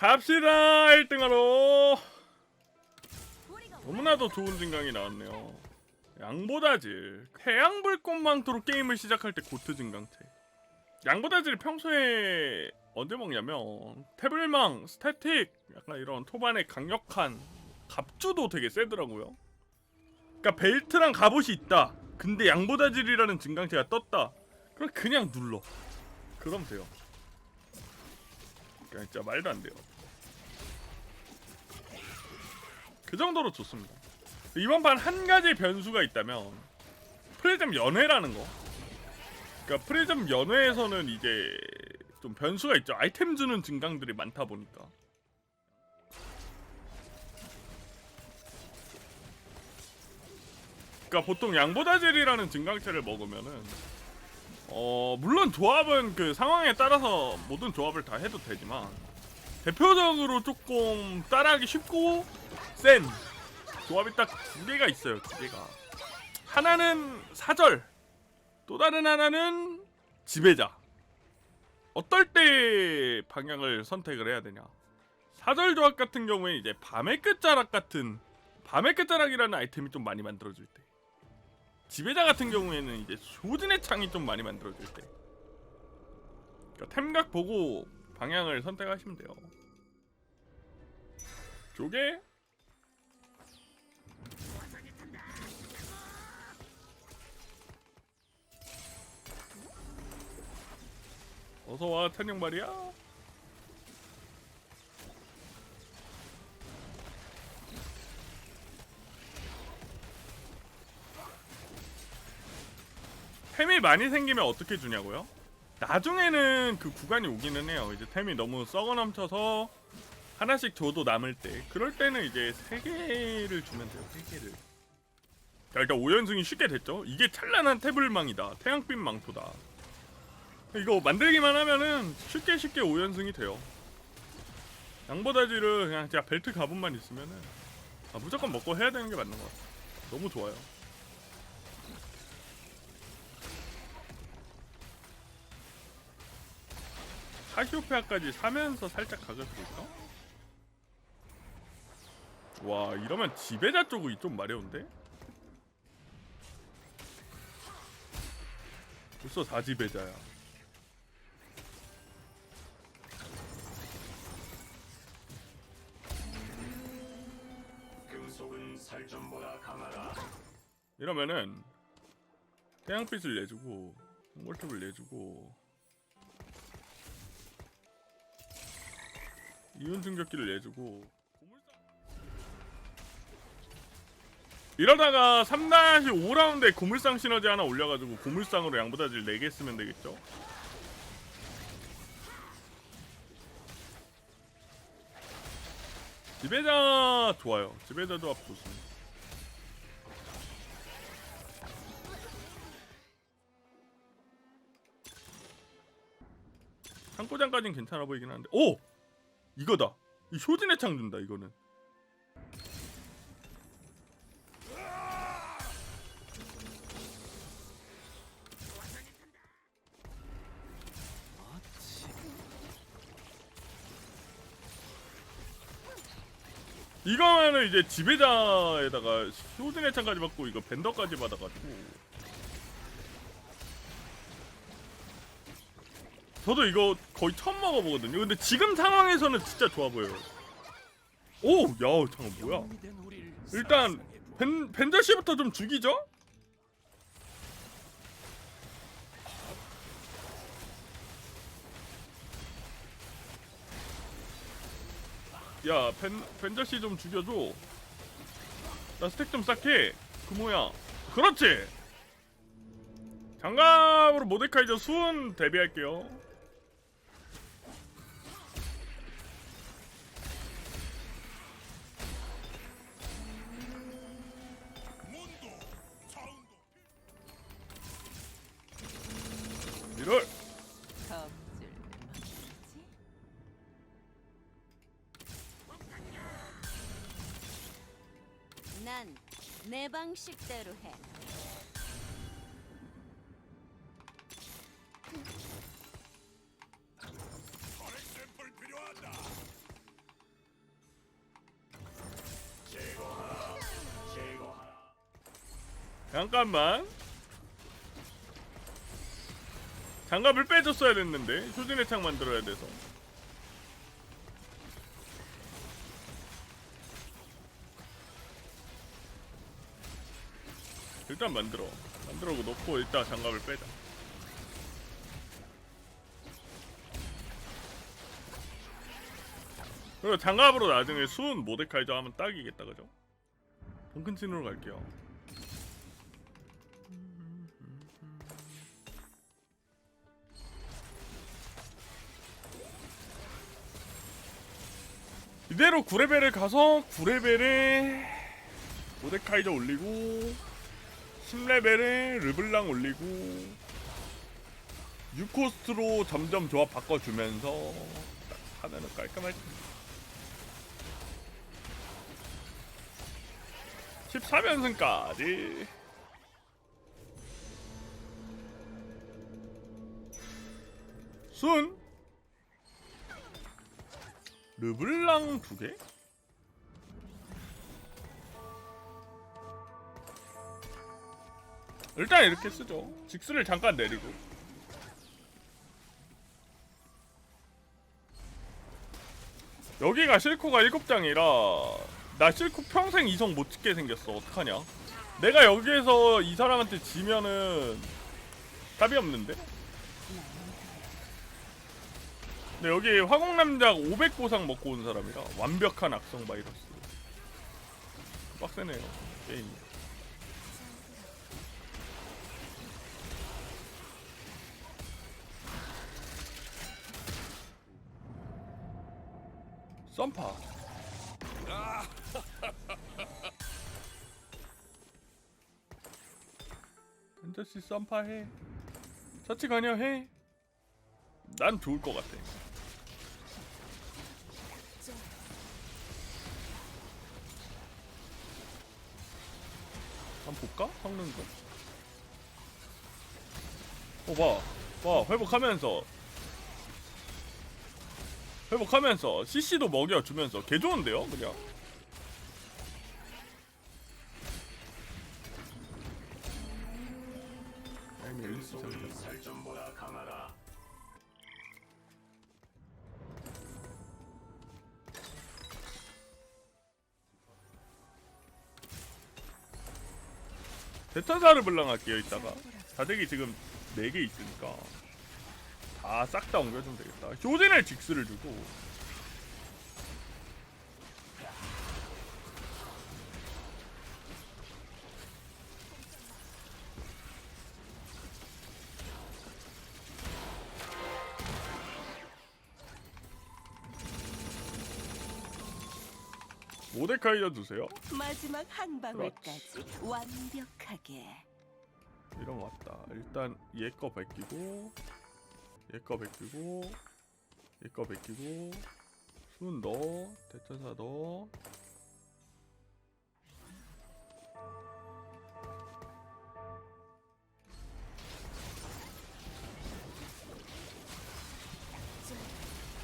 갑시다 1등하러. 너무나도 좋은 증강이 나왔네요. 양보다질. 해양불꽃망토로 게임을 시작할 때 고트 증강체. 양보다질 평소에 언제 먹냐면 태블망, 스태틱 약간 이런 토반의 강력한 갑주도 되게 세더라고요. 그러니까 벨트랑 갑옷이 있다. 근데 양보다질이라는 증강체가 떴다. 그럼 그냥 눌러. 그럼 돼요. 그냥 진짜 말도 안 돼요 그 정도로 좋습니다. 이번 판 한 가지 변수가 있다면 프리즘 연회라는 거. 그러니까 프리즘 연회에서는 이제 좀 변수가 있죠. 아이템 주는 증강들이 많다 보니까. 그러니까 보통 양보다질이라는 증강체를 먹으면은 어 물론 조합은 그 상황에 따라서 모든 조합을 다 해도 되지만 대표적으로 조금 따라하기 쉽고 센 조합이 딱 두 개가 있어요. 두 개가 하나는 사절, 또 다른 하나는 지배자. 어떨 때 방향을 선택을 해야 되냐? 사절 조합 같은 경우에 이제 밤의 끝자락 같은 밤의 끝자락이라는 아이템이 좀 많이 만들어질 때. 지배자 같은 경우에는 이제 조진의 창이 좀 많이 만들어질 때. 그러니까 템각 보고 방향을 선택하시면 돼요. 조개 어서 와 탄영 말이야. 템이 많이 생기면 어떻게 주냐고요? 나중에는 그 구간이 오기는 해요. 이제 템이 너무 썩어 넘쳐서 하나씩 줘도 남을 때 그럴 때는 이제 세 개를 주면 돼요. 세 개를. 자 일단 5연승이 쉽게 됐죠. 이게 찬란한 태블망이다. 태양빛 망토다. 이거 만들기만 하면은 쉽게 쉽게 5연승이 돼요. 양보다지를 그냥 제가 벨트 가분만 있으면은 아, 무조건 먹고 해야 되는 게 맞는 것 같아요. 너무 좋아요. 카시오페아까지 사면서 살짝 가져볼까? 와 이러면 지배자 쪽이 좀 마려운데? 벌써 4지배자야 금속은 살점보다 강하다. 이러면은 태양빛을 내주고 mol톱을 내주고 이온 충격기를 내주고 이러다가 3-5라운드에 고물상 시너지 하나 올려가지고 고물상으로 양보다질 4개 쓰면 되겠죠? 지배자 좋아요. 지배자 조합 좋습니다. 창고장까진 괜찮아 보이긴 한데 오! 이거다. 이 효진의 창 준다 이거는. 이거는 이제 지배자에다가 효진의 창까지 받고 이거 벤더까지 받아가지고 저도 이거 거의 처음 먹어보거든요. 근데 지금 상황에서는 진짜 좋아 보여요. 오, 야, 잠깐 뭐야? 일단 벤 벤저 씨부터 좀 죽이죠. 야, 벤 벤저 씨 좀 죽여줘. 나 스택 좀 쌓게. 그 뭐야? 그렇지. 장갑으로 모데카이저 수은 데뷔할게요. 이럴! 난내 방식대로 해. 거래 샘플 필요하다. 제거하라 제거하라 잠깐만 장갑을 빼줬어야 됐는데 효진의 창 만들어야 돼서. 일단 만들어. 만들어고 놓고 일단 장갑을 빼자. 그리고 장갑으로 나중에 수은 모데카이저 하면 딱이겠다 그죠? 덩큰친으로 갈게요 이대로 9레벨을 가서 9레벨에 모데카이저 올리고 10레벨에 르블랑 올리고 6코스트로 점점 조합 바꿔주면서 딱 하면은 깔끔할 텐데. 14연승까지. 순 르블랑 두 개? 일단 이렇게 쓰죠. 직스를 잠깐 내리고. 여기가 실코가 7장이라 나 실코 평생 이성 못 찍게 생겼어. 어떡하냐? 내가 여기에서 이 사람한테 지면은 답이 없는데? 근데 여기 화공남작 500보상 먹고 온 사람이라 완벽한 악성 바이러스. 빡세네요 게임이. 썸파. 현저씨 썸파 해. 서치 가냐 해? 난 좋을 것 같아 볼까? 거. 어, 봐. 봐, 회복하면서. 회복하면서 CC도 먹여주면서 개 좋은데요, 그냥. 살점보다 강하다. 대천사를 불랑할게요, 이따가. 다대기 지금 4개 있으니까. 다싹다 옮겨주면 되겠다. 효진을 직스를 주고. 모데카이저 주세요. 마지막 한 방울까지 완벽하게. 이런 거 왔다. 일단 얘 거 베끼고 얘 거 베끼고 얘 거 베끼고 순 넣어 대천사 넣어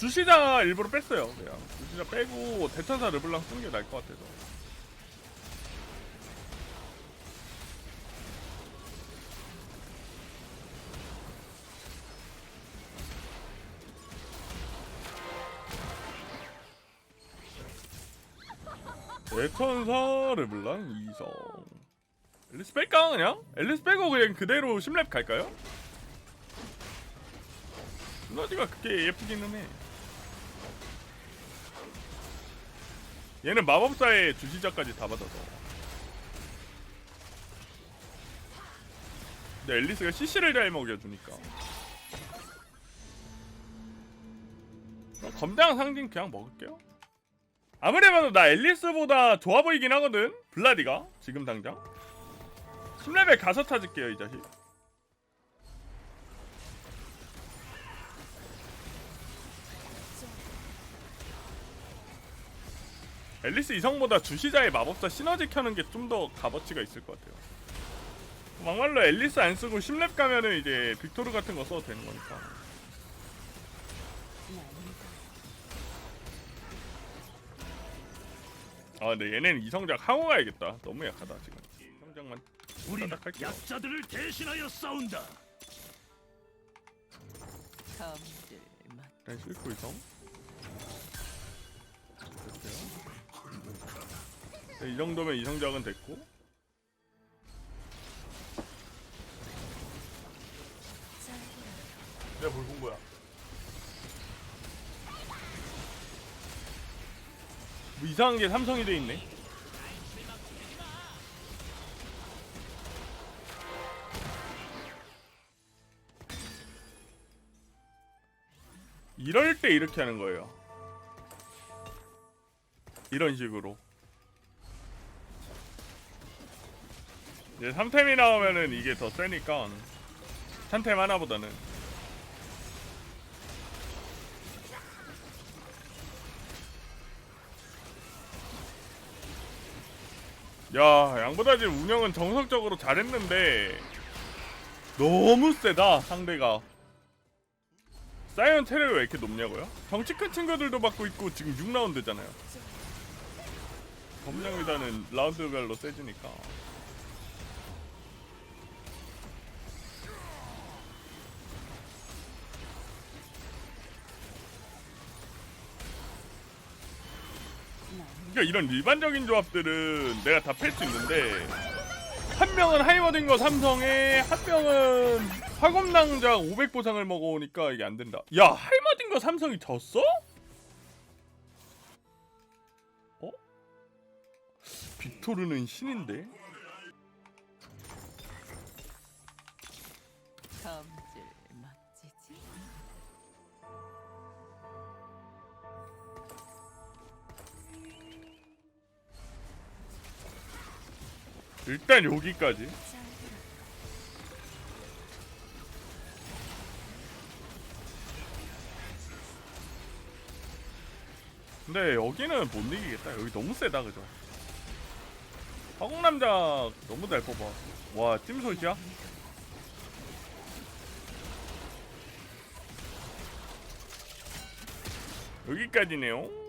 주시자 일부러 뺐어요 그냥 주시자 빼고 대천사 르블랑 쓰는 게 나을 것 같아서 대천사 르블랑 2성 앨리스 뺄까 그냥? 앨리스 빼고 그냥 그대로 10렙 갈까요? 블러디가 그게 예쁘기는 해 얘는 마법사의 주시자까지 다 받아서. 근데 앨리스가 CC를 잘 먹여주니까. 어, 검장 상징 그냥 먹을게요. 아무리 봐도 나 앨리스보다 좋아 보이긴 하거든 블라디가. 지금 당장. 10레벨 가서 찾을게요 이 자식 앨리스 이성보다 주시자의 마법사 시너지 켜는 게 좀 더 값어치가 있을 것 같아요. 막말로 앨리스 안 쓰고 10렙 가면은 이제 빅토르 같은 거 써도 되는 거니까. 아 근데 얘네는 이성작 하고 가야겠다. 너무 약하다 지금. 살짝만 우리는. 약자들을 대신하여 싸운다. 일단 실고 이성 이 정도면 이성작은 됐고 내가 뭘 본 거야 뭐 이상한 게 삼성이 돼 있네 이럴 때 이렇게 하는 거예요. 이런 식으로. 이제 3템이 나오면은 이게 더 세니까 3템 하나보다는 야 양보다지 운영은 정석적으로 잘했는데 너무 세다 상대가 사이언 체력이 왜 이렇게 높냐고요? 덩치 큰 친구들도 받고 있고 지금 6라운드잖아요. 검량위다는 라운드별로 세지니까. 그러니까 이런 일반적인 조합들은 내가 다 팰 수 있는데 한 명은 하이머딩거 삼성에 한 명은 화검낭자 500 보상을 먹어오니까 이게 안 된다. 야 하이머딩거 삼성이 졌어? 어? 빅토르는 신인데? 검 일단 여기까지. 근데 여기는 못 이기겠다. 여기 너무 세다, 그죠? 화공남자 너무 잘 뽑아. 와, 찜솔이야? 여기까지네요.